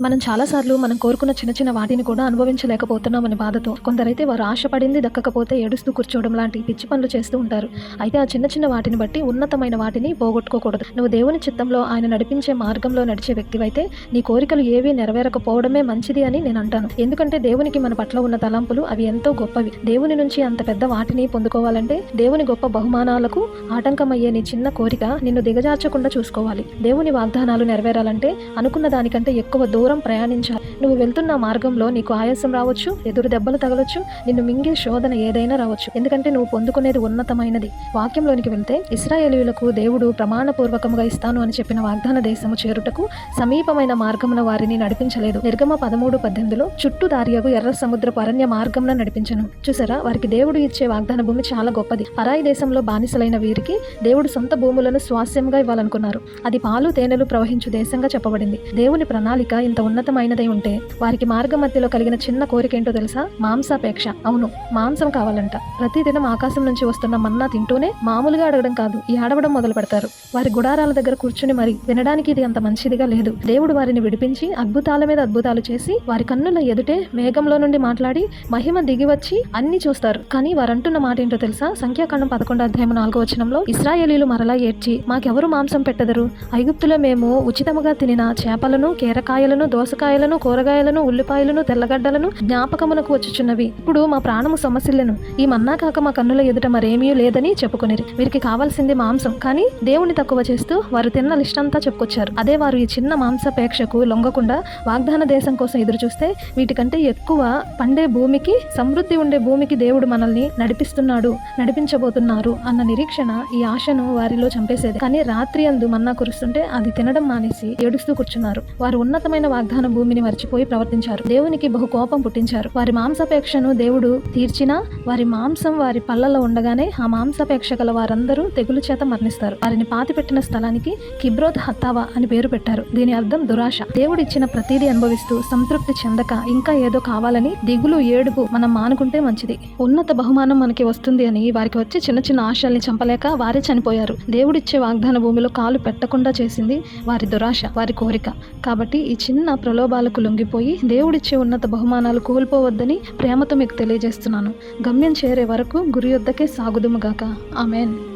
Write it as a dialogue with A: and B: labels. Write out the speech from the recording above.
A: మనం చాలాసార్లు మనం కోరుకున్న చిన్న చిన్న వాటిని కూడా అనుభవించలేకపోతున్నామని బాధతో కొందరైతే వారు ఆశపడింది దక్కకపోతే ఏడుస్తూ కూర్చోవడం లాంటి పిచ్చి పనులు చేస్తూ ఉంటారు. అయితే ఆ చిన్న చిన్న వాటిని బట్టి ఉన్నతమైన వాటిని పోగొట్టుకోకూడదు. నువ్వు దేవుని చిత్తంలో ఆయన నడిపించే మార్గంలో నడిచే వ్యక్తివైతే నీ కోరికలు ఏవీ నెరవేరకపోవడమే మంచిది అని నేను అంటాను. ఎందుకంటే దేవునికి మన పట్ల ఉన్న తలంపులు అవి ఎంతో గొప్పవి. దేవుని నుంచి అంత పెద్ద వాటిని పొందుకోవాలంటే దేవుని గొప్ప బహుమానాలకు ఆటంకమయ్యే నీ చిన్న కోరిక నిన్ను దిగజార్చకుండా చూసుకోవాలి. దేవుని వాగ్దానాలు నెరవేరాలంటే అనుకున్న దానికంటే ఎక్కువ దూరం ప్రయాణించాలి నువ్వు వెళ్తున్న మార్గంలో నీకు ఆయాసం రావచ్చు ఎదురు దెబ్బలు తగలొచ్చు నిన్ను మింగే శోధన ఏదైనా రావచ్చు. ఎందుకంటే నువ్వు పొందుకునేది ఉన్నతమైనది. వాక్యంలోనికి వెళ్తే ఇస్రాయేలీయులకు దేవుడు ప్రమాణపూర్వకముగా ఇస్తాను అని చెప్పిన వాగ్దాన దేశము చేరుటకు సమీపమైన మార్గమున వారిని నడిపించలేదు. నిర్గమ పదమూడు పద్దెనిమిదిలో చుట్టూ దారియగు ఎర్ర సముద్రపు అరణ్య మార్గంన నడిపించను. చూసారా? వారికి దేవుడు ఇచ్చే వాగ్దాన భూమి చాలా గొప్పది. పరాయి దేశంలో బానిసలైన వీరికి దేవుడు సొంత భూములను స్వాస్యంగా ఇవ్వాలనుకున్నారు. అది పాలు తేనెలు ప్రవహించు దేశంగా చెప్పబడింది. దేవుని ప్రణాళిక ఇంత ఉన్నతమైనదై ఉంటే వారికి మార్గ మధ్యలో కలిగిన చిన్న కోరిక ఏంటో తెలుసా? మాంసాపేక్ష. అవును మాంసం కావాలంట. ప్రతిదినం ఆకాశం నుంచి వస్తున్న మన్నా తింటూనే మామూలుగా అడగడం కాదు ఈ ఆడవడం మొదలు పెడతారు. వారి గుడారాల దగ్గర కూర్చుని మరి వినడానికి ఇది అంత మంచిదిగా లేదు. దేవుడు వారిని విడిపించి అద్భుతాల మీద అద్భుతాలు చేసి వారి కన్నుల ఎదుటే మేఘంలో నుండి మాట్లాడి మహిమ దిగి వచ్చి అన్ని చూస్తారు. కానీ వారంటున్న మాట ఏంటో తెలుసా? సంఖ్యాకాండం పదకొండు అధ్యాయం నాలుగో వచనంలో ఇస్రాయేలీలు మరలా ఏడ్చి మాకెవరు మాంసం పెట్టదరు? ఐగుప్తులో మేము ఉచితముగా తినిన చేపలను కీరకాయలను దోసకాయలను కూరగాయలను ఉల్లిపాయలను తెల్లగడ్డలను జ్ఞాపకమునకు వచ్చుచున్నవి. ఇప్పుడు మా ప్రాణము సమస్యలను ఈ మన్నా కాక మా కన్నుల ఎదుట మరేమీ లేదని చెప్పుకొనిరి. వీరికి కావాల్సింది మాంసం. కానీ దేవుని తక్కువ చేస్తూ వారు తిన్న లిస్టంతా చెప్పుకొచ్చారు. అదే వారు ఈ చిన్న మాంసపేక్షకు లొంగకుండా వాగ్దాన దేశం కోసం ఎదురు చూస్తే వీటికంటే ఎక్కువ పండే భూమికి సమృద్ధి ఉండే భూమికి దేవుడు మనల్ని నడిపిస్తున్నాడు నడిపించబోతున్నారు అన్న నిరీక్షణ ఈ ఆశను వారిలో చంపేసేది. కానీ రాత్రి అందు మన్నా కురుస్తుంటే అది తినడం మానేసి ఏడుస్తూ కూర్చున్నారు. వారు ఉన్నతమైన వాగ్దాన భూమిని మర్చిపోయి ప్రవర్తించారు. దేవునికి బహు కోపం పుట్టించారు. వారి మాంసపేక్షను దేవుడు తీర్చినా వారి మాంసం వారి పళ్ళలో ఉండగానే ఆ మాంసపేక్ష గల వారందరూ తెగులు చేత మరణిస్తారు. వారిని పాతిపెట్టిన స్థలానికి కిబ్రోత్ హత్తావా అని పేరు పెట్టారు. దీని అర్థం దురాశ. దేవుడిచ్చిన ప్రతిదీ అనుభవిస్తూ సంతృప్తి చెందక ఇంకా ఏదో కావాలని దిగులు ఏడుపు మనం మానుకుంటే మంచిది. ఉన్నత బహుమానం మనకి వస్తుంది అని వారికి వచ్చి చిన్న చిన్న ఆశల్ని చంపలేక వారే చనిపోయారు. దేవుడిచ్చే వాగ్దాన భూమిలో కాలు పెట్టకుండా చేసింది వారి దురాశ వారి కోరిక. కాబట్టి ఈ చిన్న ప్రలోభాలకు లొంగిపోయి దేవుడిచ్చే ఉన్నత బహుమానాలు కోల్పోవద్దని ప్రేమతో మీకు తెలియజేస్తున్నాను. గమ్యం చేరే వరకు గురి యొద్దకే సాగుదుముగాక ఆమెన్.